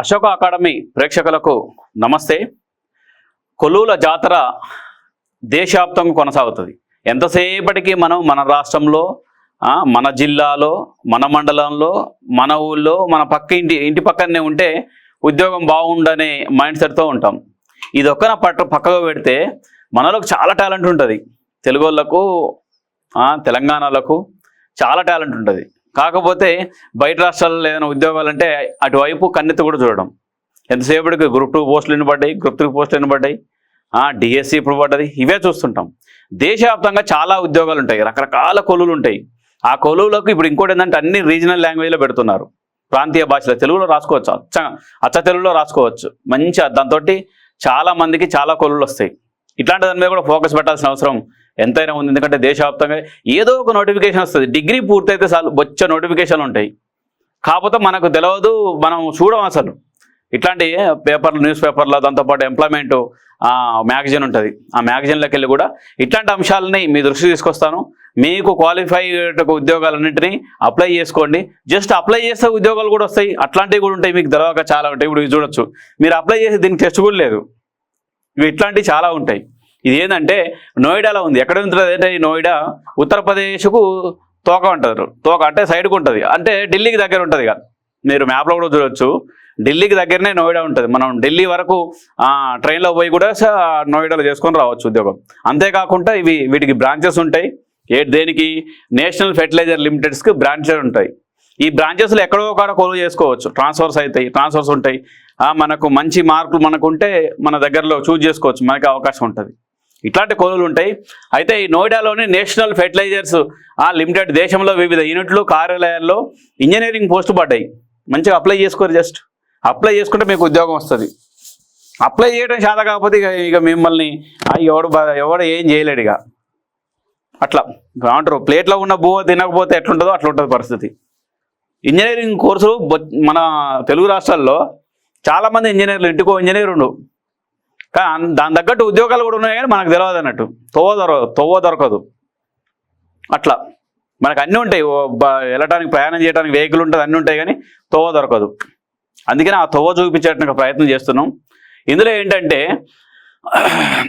Ashoka academy ప్రేక్షకులకు నమస్తే. కొలువుల జాతర దేశవ్యాప్తంగా కొనసాగుతుంది. ఎంతసేపటికి మనం మన రాష్ట్రంలో మన జిల్లాలో మన మండలంలో మన ఊళ్ళో మన పక్క ఇంటి ఇంటి పక్కనే ఉంటే ఉద్యోగం బాగుండనే మైండ్ సెట్తో ఉంటాం. ఇది ఒక్కన పట్ట పక్కగా పెడితే మనలోకి చాలా టాలెంట్ ఉంటుంది. తెలుగు తెలంగాణలకు చాలా టాలెంట్ ఉంటుంది. కాకపోతే బయట రాష్ట్రాల్లో ఏదైనా ఉద్యోగాలు అంటే అటువైపు కన్నెత్తి కూడా చూడడం. ఎంతసేపటికి గ్రూప్ టూ పోస్టులు ఎన్నిపడ్డాయి గ్రూప్ త్రీ పోస్టులు ఎన్నిపడ్డాయి డిఎస్సి ఇప్పుడు పడ్డది ఇవే చూస్తుంటాం. దేశవ్యాప్తంగా చాలా ఉద్యోగాలు ఉంటాయి రకరకాల కొలువులు ఉంటాయి. ఆ కొలువులకు ఇప్పుడు ఇంకోటి ఏంటంటే అన్ని రీజనల్ లాంగ్వేజ్లో పెడుతున్నారు. ప్రాంతీయ భాషలో తెలుగులో రాసుకోవచ్చు అచ్చ అచ్చ తెలుగులో రాసుకోవచ్చు. మంచి దాంతో చాలా మందికి చాలా కొలువులు వస్తాయి. ఇట్లాంటి దాని మీద కూడా ఫోకస్ పెట్టాల్సిన అవసరం ఎంతైనా ఉంది. ఎందుకంటే దేశవ్యాప్తంగా ఏదో ఒక నోటిఫికేషన్ వస్తుంది. డిగ్రీ పూర్తయితే చాలు. బొచ్చ నోటిఫికేషన్లు ఉంటాయి. కాకపోతే మనకు తెలియదు మనం చూడం అసలు. ఇట్లాంటి పేపర్లు న్యూస్ పేపర్లో దాంతోపాటు ఎంప్లాయ్మెంట్ మ్యాగజైన్ ఉంటుంది. ఆ మ్యాగజైన్లోకి వెళ్ళి కూడా ఇట్లాంటి అంశాలని మీ దృష్టి తీసుకొస్తాను. మీకు క్వాలిఫైడ్ ఉద్యోగాలన్నింటినీ అప్లై చేసుకోండి. జస్ట్ అప్లై చేస్తే ఉద్యోగాలు కూడా వస్తాయి. అట్లాంటివి కూడా ఉంటాయి. మీకు తెలవక చాలా ఉంటాయి. ఇప్పుడు చూడొచ్చు. మీరు అప్లై చేసి దీనికి టెస్ట్ కూడా లేదు. ఇవి ఇట్లాంటివి చాలా ఉంటాయి. ఇది ఏంటంటే నోయిడాలో ఉంది. ఎక్కడ ఉంటుంది అంటే ఈ నోయిడా? ఉత్తరప్రదేశ్కు తోక ఉంటుంది తోక అంటే సైడ్కు ఉంటుంది. అంటే ఢిల్లీకి దగ్గర ఉంటుంది ఇక. మీరు మ్యాప్లో కూడా చూడొచ్చు. ఢిల్లీకి దగ్గరనే నోయిడా ఉంటుంది. మనం ఢిల్లీ వరకు ట్రైన్లో పోయి కూడా నోయిడాలో చేసుకొని రావచ్చు ఉద్యోగం. అంతేకాకుండా ఇవి వీటికి బ్రాంచెస్ ఉంటాయి. ఏ దేనికి? నేషనల్ ఫెర్టిలైజర్ లిమిటెడ్స్కి బ్రాంచెస్ ఉంటాయి. ఈ బ్రాంచెస్లో ఎక్కడో కాడ కొనుగోలు చేసుకోవచ్చు. ట్రాన్స్ఫర్స్ అవుతాయి. ట్రాన్స్ఫర్స్ ఉంటాయి. మనకు మంచి మార్కులు మనకు ఉంటే మన దగ్గరలో చూజ్ చేసుకోవచ్చు. మనకి అవకాశం ఉంటుంది. ఇట్లాంటి కొలువులు ఉంటాయి. అయితే ఈ నోయిడాలోని నేషనల్ ఫెర్టిలైజర్స్ ఆ లిమిటెడ్ దేశంలో వివిధ యూనిట్లు కార్యాలయాల్లో ఇంజనీరింగ్ పోస్టు పడ్డాయి. మంచిగా అప్లై చేసుకోరు జస్ట్. అప్లై చేసుకుంటే మీకు ఉద్యోగం వస్తుంది. అప్లై చేయడం శాత కాకపోతే ఇక ఇక మిమ్మల్ని ఎవడు ఎవడు ఏం చేయలేడు ఇక. అట్లా. అంటారు ప్లేట్లో ఉన్న బువ్వ తినకపోతే ఎట్లుంటుందో అట్లా ఉంటుంది పరిస్థితి. ఇంజనీరింగ్ కోర్సు మన తెలుగు రాష్ట్రాల్లో చాలామంది ఇంజనీర్లు ఇంటికో ఇంజనీర్ ఉండు దాని తగ్గట్టు ఉద్యోగాలు కూడా ఉన్నాయి కానీ మనకు తెలియదు అన్నట్టు. తోవ దొర తోవ దొరకదు. అట్లా. మనకు అన్నీ ఉంటాయి. వెళ్ళటానికి ప్రయాణం చేయడానికి వెహికల్ ఉంటుంది అన్నీ ఉంటాయి కానీ తోవ దొరకదు. అందుకని ఆ తోవ చూపించేట ప్రయత్నం చేస్తున్నాం. ఇందులో ఏంటంటే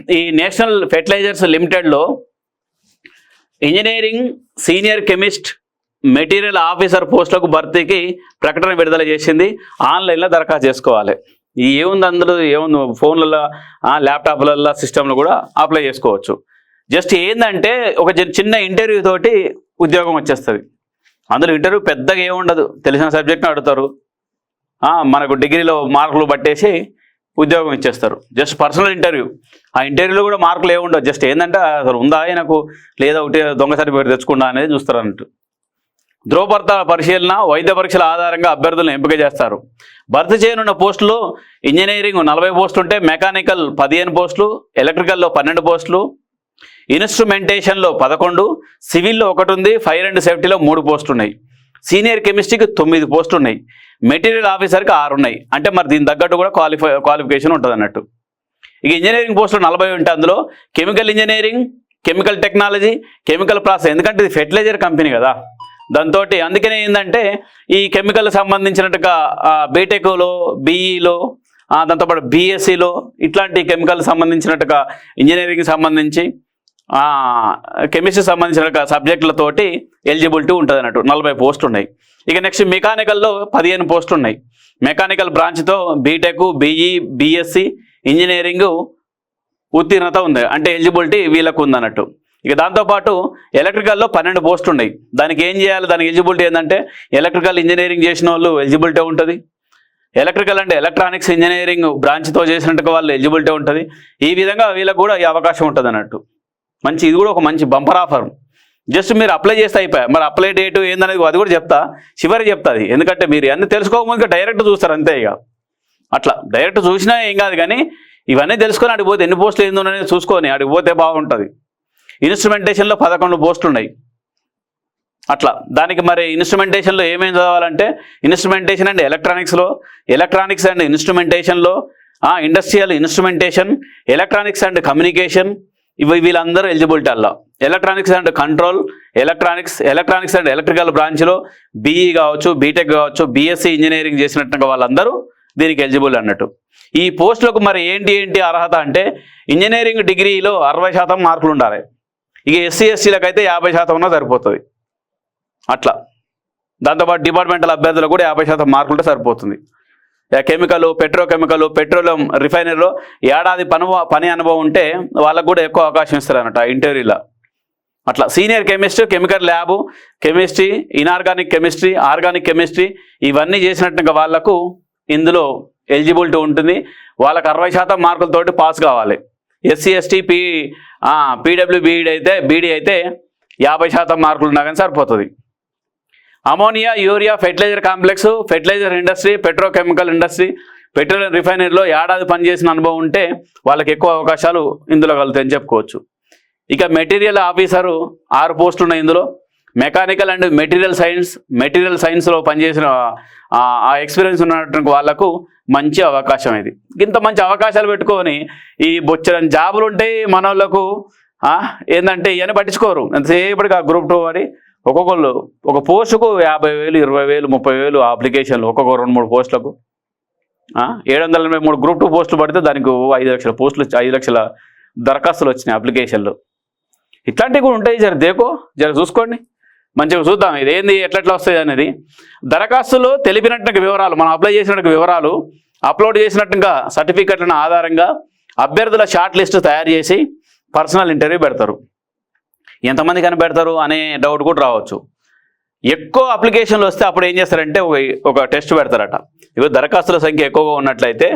ఈ national fertilisers లిమిటెడ్లో engineering senior chemist material officer పోస్టులకు భర్తీకి ప్రకటన విడుదల చేసింది. ఆన్లైన్లో దరఖాస్తు చేసుకోవాలి. ఈ ఏముంది అందరూ? ఏముంది? ఫోన్లలో ల్యాప్టాప్లలో సిస్టంలో కూడా అప్లై చేసుకోవచ్చు. జస్ట్ ఏంటంటే ఒక చిన్న ఇంటర్వ్యూ తోటి ఉద్యోగం వచ్చేస్తుంది. అందులో ఇంటర్వ్యూ పెద్దగా ఏముండదు. తెలిసిన సబ్జెక్ట్ని అడుగుతారు. మనకు డిగ్రీలో మార్కులు పట్టేసి ఉద్యోగం ఇచ్చేస్తారు. Just personal interview. ఆ ఇంటర్వ్యూలో కూడా మార్కులు ఏముండవు. జస్ట్ ఏంటంటే అసలు ఉందా నాకు లేదా ఒకటి దొంగ సర్టిఫికేట్ తెచ్చుకుందా అనేది చూస్తారు అన్నట్టు. ధ్రువపర్త పరిశీలన వైద్య పరీక్షల ఆధారంగా అభ్యర్థులను ఎంపిక చేస్తారు. భర్తీ చేయనున్న పోస్టులు ఇంజనీరింగ్ నలభై పోస్టులు ఉంటే మెకానికల్ పదిహేను పోస్టులు ఎలక్ట్రికల్లో పన్నెండు పోస్టులు ఇన్స్ట్రుమెంటేషన్లో పదకొండు సివిల్లో ఒకటి ఉంది ఫైర్ అండ్ సేఫ్టీలో మూడు పోస్టులు ఉన్నాయి సీనియర్ కెమిస్ట్రీకి తొమ్మిది పోస్టులు ఉన్నాయి మెటీరియల్ ఆఫీసర్కి ఆరు ఉన్నాయి అంటే మరి దీని తగ్గట్టు కూడా క్వాలిఫై క్వాలిఫికేషన్ ఉంటుంది అన్నట్టు ఇక ఇంజనీరింగ్ పోస్టులు నలభై ఉంటాయి అందులో chemical engineering chemical technology chemical process ఎందుకంటే ఇది ఫెర్టిలైజర్ కంపెనీ కదా. దాంతో అందుకనే ఏంటంటే ఈ కెమికల్ సంబంధించినట్టుగా బీటెక్లో బీఈలో దాంతోపాటు బీఎస్సీలో ఇట్లాంటి కెమికల్ సంబంధించినట్టుగా ఇంజనీరింగ్ సంబంధించి కెమిస్ట్రీ సంబంధించిన సబ్జెక్టులతోటి ఎలిజిబిలిటీ ఉంటుంది అన్నట్టు నలభై పోస్టులు ఉన్నాయి. ఇక నెక్స్ట్ మెకానికల్లో పదిహేను పోస్టులు ఉన్నాయి. మెకానికల్ బ్రాంచ్తో బీటెక్ బీఈ బీఎస్సీ ఇంజనీరింగ్ ఉత్తీర్ణత ఉంది. అంటే ఎలిజిబిలిటీ వీళ్ళకు ఉంది అన్నట్టు ఇక దాంతోపాటు ఎలక్ట్రికల్లో పన్నెండు పోస్టులు ఉన్నాయి. దానికి ఏం చేయాలి? దానికి ఎలిజిబిలిటీ ఏంటంటే ఎలక్ట్రికల్ ఇంజనీరింగ్ చేసిన వాళ్ళు ఎలిజిబిలిటీ ఉంటుంది. ఎలక్ట్రికల్ అంటే ఎలక్ట్రానిక్స్ ఇంజనీరింగ్ బ్రాంచ్తో చేసినట్టుగా వాళ్ళు ఎలిజిబిలిటీ ఉంటుంది. ఈ విధంగా వీళ్ళకు కూడా ఈ అవకాశం ఉంటుంది అన్నట్టు. మంచి ఇది కూడా ఒక మంచి బంపర్ ఆఫర్. జస్ట్ మీరు అప్లై చేస్తే అయిపోయా. మరి అప్లై డేటు ఏందనేది అది కూడా చెప్తా. చివరి చెప్తాది. ఎందుకంటే మీరు అన్నీ తెలుసుకోకముందుగా డైరెక్ట్ చూస్తారు అంతే ఇక. అట్లా డైరెక్ట్ చూసినా ఏం కాదు కానీ ఇవన్నీ తెలుసుకొని అడిగిపోతే ఎన్ని పోస్టులు ఏందో అనేది చూసుకొని అడిగిపోతే బాగుంటుంది. ఇన్స్ట్రుమెంటేషన్లో పదకొండు పోస్టులు ఉన్నాయి అట్లా. దానికి మరి ఇన్స్ట్రుమెంటేషన్లో ఏమేమి చదవాలంటే ఇన్స్ట్రుమెంటేషన్ అండ్ ఎలక్ట్రానిక్స్లో electronics and ఇన్స్ట్రుమెంటేషన్లో industrial instrumentation electronics and communication ఇవి వీళ్ళందరూ ఎలిజిబిలిటీ అలా. Electronics and control electronics electronics and electrical బ్రాంచ్లో బీఈ కావచ్చు బీటెక్ కావచ్చు బీఎస్సీ ఇంజనీరింగ్ చేసినట్టుగా వాళ్ళందరూ దీనికి ఎలిజిబుల్ అన్నట్టు. ఈ పోస్టులకు మరి ఏంటి ఏంటి అర్హత అంటే ఇంజనీరింగ్ డిగ్రీలో అరవై శాతం మార్కులు ఉండాలి ఇక ఎస్సీ ఎస్సీలకు అయితే యాభై శాతం ఉన్నా సరిపోతుంది. అట్లా. దాంతోపాటు డిపార్ట్మెంటల్ అభ్యర్థులకు కూడా యాభై శాతం మార్కులుంటే సరిపోతుంది. ఇక కెమికల్ పెట్రోకెమికల్ పెట్రోలియం రిఫైనరీలో ఏడాది పని పని అనుభవం ఉంటే వాళ్ళకు కూడా ఎక్కువ అవకాశం ఇస్తారు అనమాట ఇంటర్వ్యూలో. అట్లా. Senior chemist chemical lab chemistry inorganic chemistry organic chemistry ఇవన్నీ చేసినట్టుగా వాళ్ళకు ఇందులో ఎలిజిబిలిటీ ఉంటుంది. వాళ్ళకు అరవై శాతం మార్కులతోటి పాస్ కావాలి. SC ST P PW BED అయితే బీడీ అయితే యాభై శాతం మార్కులు ఉన్నా కానీ సరిపోతుంది. Ammonia urea fertiliser complex fertiliser industry petrochemical industry petroleum రిఫైనరీలో ఏడాది పనిచేసిన అనుభవం ఉంటే వాళ్ళకి ఎక్కువ అవకాశాలు ఇందులో కలుగుతాయని చెప్పుకోవచ్చు. ఇక మెటీరియల్ ఆఫీసరు ఆరు పోస్టులు ఉన్నాయి ఇందులో. Mechanical and material science material సైన్స్లో పనిచేసిన ఆ ఆ ఎక్స్పీరియన్స్ ఉన్నటువంటి వాళ్ళకు మంచి అవకాశం ఇది. ఇంత మంచి అవకాశాలు పెట్టుకొని ఈ బొచ్చని జాబులు ఉంటాయి మన వాళ్ళకు ఏంటంటే ఇవన్నీ పట్టించుకోరు. ఎంతసేపటికి ఆ గ్రూప్ టూ వారి ఒక్కొక్కళ్ళు ఒక పోస్టుకు యాభై వేలు ఇరవై వేలు ముప్పై వేలు అప్లికేషన్లు ఒక్కొక్క రెండు మూడు పోస్టులకు. ఏడు వందల ఎనభై మూడు గ్రూప్ టూ పోస్టులు పడితే దానికి ఓ ఐదు లక్షల పోస్టులు ఐదు లక్షల దరఖాస్తులు వచ్చినాయి అప్లికేషన్లు. ఇట్లాంటివి కూడా ఉంటాయి జర దేకో జర చూసుకోండి. మంచిగా చూద్దాం. ఇది ఏంది? ఎట్లా ఎట్లా అనేది. దరఖాస్తులో తెలిపినట్టుగా వివరాలు మనం అప్లై చేసినట్టు వివరాలు అప్లోడ్ చేసినట్టుగా సర్టిఫికెట్లను ఆధారంగా అభ్యర్థుల షార్ట్ లిస్ట్ తయారు చేసి పర్సనల్ ఇంటర్వ్యూ పెడతారు. ఎంతమంది కనిపెడతారు అనే డౌట్ కూడా రావచ్చు. ఎక్కువ అప్లికేషన్లు వస్తే అప్పుడు ఏం చేస్తారంటే ఒక టెస్ట్ పెడతారట. ఇవి దరఖాస్తుల సంఖ్య ఎక్కువగా ఉన్నట్లయితే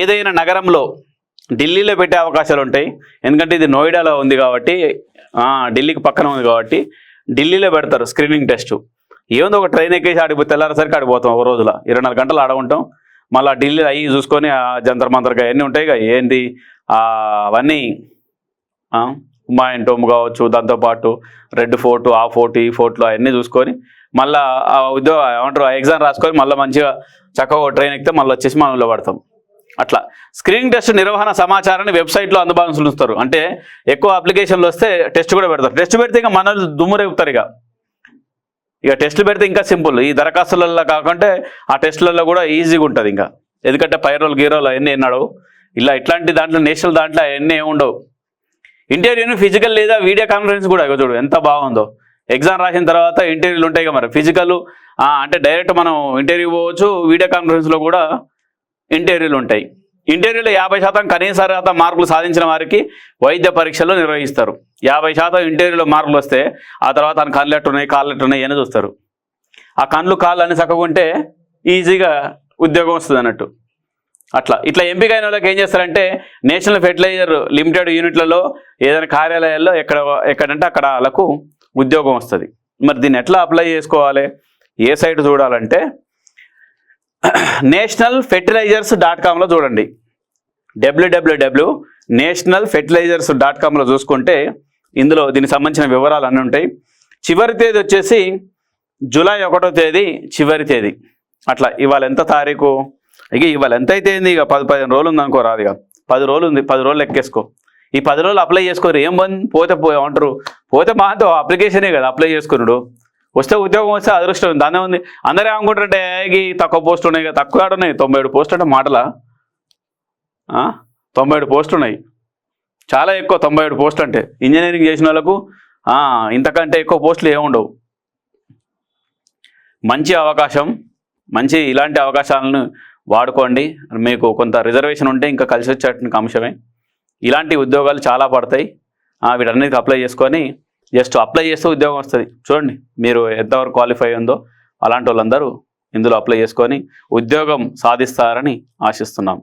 ఏదైనా నగరంలో ఢిల్లీలో పెట్టే అవకాశాలు ఉంటాయి. ఎందుకంటే ఇది నోయిడాలో ఉంది కాబట్టి ఢిల్లీకి పక్కన ఉంది కాబట్టి ఢిల్లీలో పెడతారు స్క్రీనింగ్ టెస్ట్ ఏముంది ఒక ట్రైన్ ఎక్కేసి ఆడిపో తెల్లారేసరికి ఆడిపోతాం ఒక రోజులో. ఇరవై నాలుగు గంటలు ఆడ ఉంటాం మళ్ళీ ఢిల్లీలో అవి చూసుకొని జంతర్ మంతర్గా అవన్నీ ఉంటాయి ఏంటి ఏంది? అవన్నీ ఆ, హుమాయూన్ టోమ్ కావచ్చు దాంతోపాటు రెడ్ ఫోర్ట్ ఆ ఫోర్ట్ ఈ ఫోర్ట్లో అవన్నీ చూసుకొని మళ్ళీ ఉద్యోగం ఉద్యోగ ఏమంటారు ఎగ్జామ్ రాసుకొని మళ్ళీ మంచిగా చక్కగా ట్రైన్ ఎక్కితే మళ్ళీ వచ్చేసి మనలో పడతాం. అట్లా. స్క్రీనింగ్ టెస్ట్ నిర్వహణ సమాచారాన్ని వెబ్సైట్లో అందుబాటులో ఉంచుతారు. అంటే ఎక్కువ అప్లికేషన్లు వస్తే టెస్ట్ కూడా పెడతారు. టెస్ట్ పెడితే ఇంకా మనల్ని దుమ్ము రేపుతారు ఇక. ఇక టెస్టులు పెడితే ఇంకా సింపుల్. ఈ దరఖాస్తులలో కాకుంటే ఆ టెస్టులలో కూడా ఈజీగా ఉంటుంది ఇంకా. ఎందుకంటే పైరోలు గీరోలు అవన్నీ ఎన్నడవు ఇలా ఇట్లాంటి దాంట్లో నేషనల్ దాంట్లో అవన్నీ ఉండవు. ఇంటర్వ్యూని ఫిజికల్ లేదా వీడియో కాన్ఫరెన్స్ కూడా ఇక చూడు ఎంత బాగుందో. ఎగ్జామ్ రాసిన తర్వాత ఇంటర్వ్యూలు ఉంటాయి కదా మరి. ఫిజికల్ అంటే డైరెక్ట్ మనం ఇంటర్వ్యూ పోవచ్చు వీడియో కాన్ఫరెన్స్లో కూడా ఇంటర్వ్యూలు ఉంటాయి. ఇంటర్వ్యూలో యాభై శాతం కనీస శాతం మార్కులు సాధించిన వారికి వైద్య పరీక్షలు నిర్వహిస్తారు. యాభై శాతం ఇంటర్వ్యూలో మార్కులు వస్తే ఆ తర్వాత ఆయన కళ్ళు ఎట్టున్నాయి కాళ్ళు ఎట్టున్నాయి అని చూస్తారు. ఆ కళ్ళు కాళ్ళు అని చక్కగా ఉంటే ఈజీగా ఉద్యోగం వస్తుంది అన్నట్టు. అట్లా. ఇట్లా ఎంపిక అయిన వాళ్ళకి ఏం చేస్తారంటే నేషనల్ ఫెర్టిలైజర్ లిమిటెడ్ యూనిట్లలో ఏదైనా కార్యాలయాల్లో ఎక్కడ ఎక్కడంటే అక్కడ వాళ్ళకు ఉద్యోగం వస్తుంది. మరి దీన్ని ఎట్లా అప్లై చేసుకోవాలి? ఏ సైట్ చూడాలంటే నేషనల్ ఫెర్టిలైజర్స్ డాట్ కామ్లో చూడండి. W W W national fertilizers dot కామ్లో చూసుకుంటే ఇందులో దీనికి సంబంధించిన వివరాలు అన్నీ ఉంటాయి. చివరి తేదీ వచ్చేసి జూలై ఒకటో తేదీ చివరి తేదీ. అట్లా ఇవాళ ఎంత తారీఖు? ఇక ఇవాళ ఎంత అయితే ఇక పది పదిహేను రోజులు ఉంది అనుకో రాదు ఇక. పది రోజులు ఉంది. పది రోజులు ఎక్కేసుకో ఈ పది రోజులు అప్లై చేసుకోరు. ఏం బంద్ పోతే పో పోతే మాతో అప్లికేషనే కదా అప్లై చేసుకున్నాడు వస్తే ఉద్యోగం వస్తే అదృష్టం. దానే ఉంది. అందరూ ఏమనుకుంటారంటే ఈ తక్కువ పోస్టులు ఉన్నాయి కదా తక్కువ ఆడ ఉన్నాయి. తొంభై ఏడు పోస్టులు అంటే మాటలా? తొంభై ఏడు పోస్టులు ఉన్నాయి. చాలా ఎక్కువ తొంభై ఏడు పోస్టులు అంటే. ఇంజనీరింగ్ చేసిన వాళ్ళకు ఇంతకంటే ఎక్కువ పోస్టులు ఏముండవు మంచి అవకాశం మంచి ఇలాంటి అవకాశాలను వాడుకోండి. మీకు కొంత రిజర్వేషన్ ఉంటే ఇంకా కలిసి వచ్చేటువంటి అంశమే. ఇలాంటి ఉద్యోగాలు చాలా పడతాయి. వీటన్నిటికి అప్లై చేసుకొని జస్ట్ అప్లై చేస్తే ఉద్యోగం వస్తుంది. చూడండి మీరు ఎంతవరకు క్వాలిఫై ఉందో అలాంటి వాళ్ళందరూ ఇందులో అప్లై చేసుకొని ఉద్యోగం సాధిస్తారని ఆశిస్తున్నాం.